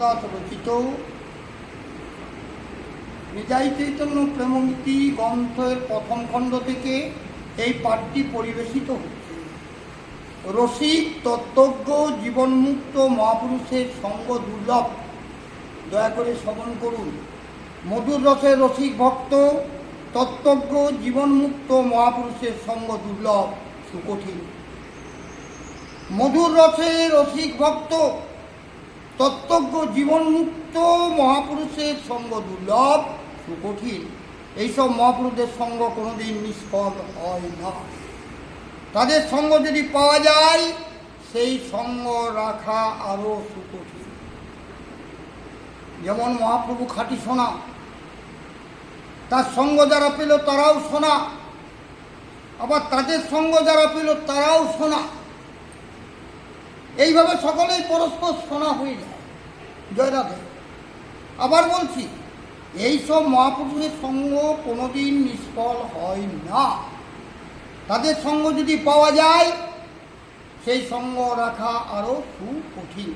দাস রচিত নিতাই চৈতন্য প্রেমমূর্তি গ্রন্থের প্রথম খণ্ড থেকে এই পাঠটি পরিবেশিত হচ্ছে। রসিক, তত্ত্বজ্ঞ, জীবনমুক্ত মহাপুরুষের সঙ্গ দুর্লভ। দয়া করে শ্রবণ করুন। মধুর রসের রসিক ভক্ত, তত্ত্বজ্ঞ, জীবনমুক্ত মহাপুরুষের সঙ্গ দুর্লভ, সুকঠিন। মধুর রসের রসিক ভক্ত তত্ত্বজ্ঞ জীবনমুক্ত মহাপুরুষের সঙ্গ দুর্লভ, সুকঠিন। এইসব মহাপুরুষদের সঙ্গ কোনোদিন নিষ্ফল হয় না। তাদের সঙ্গ যদি পাওয়া যায়, সেই সঙ্গ রাখা আরও সুকঠিন। যেমন মহাপ্রভু খাঁটি সোনা, তার সঙ্গ যারা পেল তারাও সোনা, আবার তাদের সঙ্গ যারা পেল তারাও সোনা। এইভাবে সকলেই পরস্পর শোনা হয়ে যায়। জয় রাধে। আবার বলছি এইসব মহাপুরুষের সঙ্গ কোনোদিন নিষ্ফল হয় না। তাদের সঙ্গ যদি পাওয়া যায়, সেই সঙ্গ রাখা আরও সুকঠিন।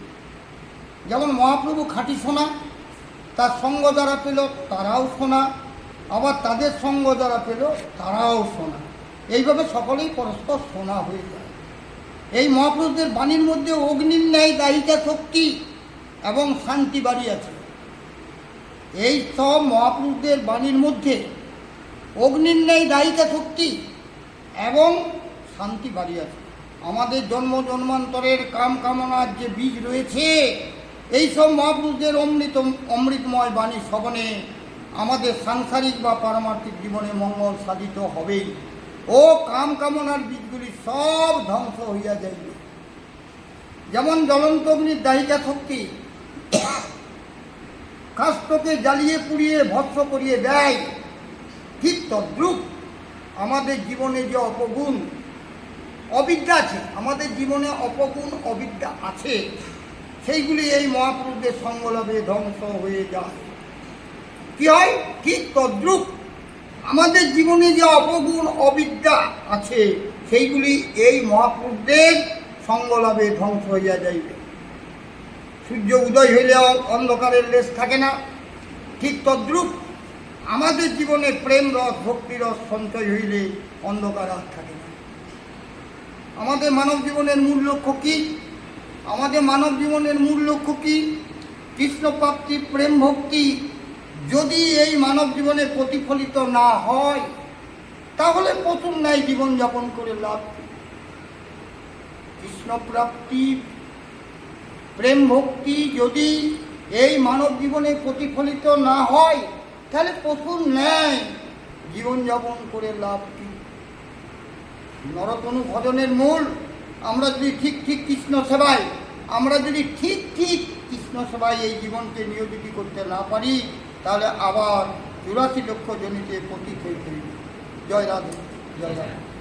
যেমন মহাপ্রভু খাঁটি সোনা, তার সঙ্গ যারা পেল তারাও শোনা আবার তাদের সঙ্গ যারা পেল তারাও শোনা এইভাবে সকলেই পরস্পর শোনা হয়ে যায়। এই মহাপুরুষদের বাণীর মধ্যে অগ্নির ন্যায় দায়িকা শক্তি এবং শান্তি বাড়ি আছে। এই সব মহাপুরুষদের বাণীর মধ্যে অগ্নির ন্যায় দায়িকা শক্তি এবং শান্তি বাড়ি আছে। আমাদের জন্ম জন্মান্তরের কাম কামনার যে বীজ রয়েছে, এই সব মহাপুরুষদের অমৃত অমৃতময় বাণী শ্রবণে আমাদের সাংসারিক বা পারমার্থিক জীবনে মঙ্গল সাধিত হবেই। ও কাম কামনার বীজগুলি সব ধ্বংস হইয়া যাইবে। যেমন জ্বলন্ত অগ্নির দাহিকা শক্তি, কাষ্ঠকে জ্বালিয়ে পুড়িয়ে ভস্ম করিয়ে দেয়, ঠিক তদ্রুপ আমাদের জীবনে যে অপগুণ অবিদ্যা আছে, আমাদের জীবনে অপগুণ অবিদ্যা আছে, সেইগুলি এই মহাপুরুষদের সঙ্গলাভে ধ্বংস হয়ে যায়। কি হয়? ঠিক তদ্রুপ আমাদের জীবনে যে অপগুণ অবিদ্যা আছে, সেইগুলি এই মহাপুরুষদের সঙ্গলাভে ধ্বংস হইয়া যাইবে। সূর্য উদয় হইলেও অন্ধকারের লেশ থাকে না। ঠিক তদ্রুপ আমাদের জীবনে প্রেম রস, ভক্তি রস সঞ্চয় হইলে অন্ধকার আর থাকে না। আমাদের মানব জীবনের মূল লক্ষ্য কী? আমাদের মানব জীবনের মূল লক্ষ্য কী? কৃষ্ণ প্রাপ্তি প্রেম ভক্তি যদি এই মানব জীবনে প্রতিফলিত না হয়, তাহলে প্রথম ন্যায় জীবনযাপন করে লাভ কী? কৃষ্ণ প্রাপ্তি প্রেম ভক্তি যদি এই মানব জীবনে প্রতিফলিত না হয়, তাহলে পশুর ন্যায় জীবনযাপন করে লাভ কি নরতনু ভজনের মূল, আমরা যদি ঠিক ঠিক কৃষ্ণ সেবায়, আমরা যদি ঠিক ঠিক কৃষ্ণ সেবায় এই জীবনকে নিয়োজিত করতে না পারি তাহলে আবার চুরাশি লক্ষ জমিতে পতিত ফেলবে জয় রাধে জয় রাধে।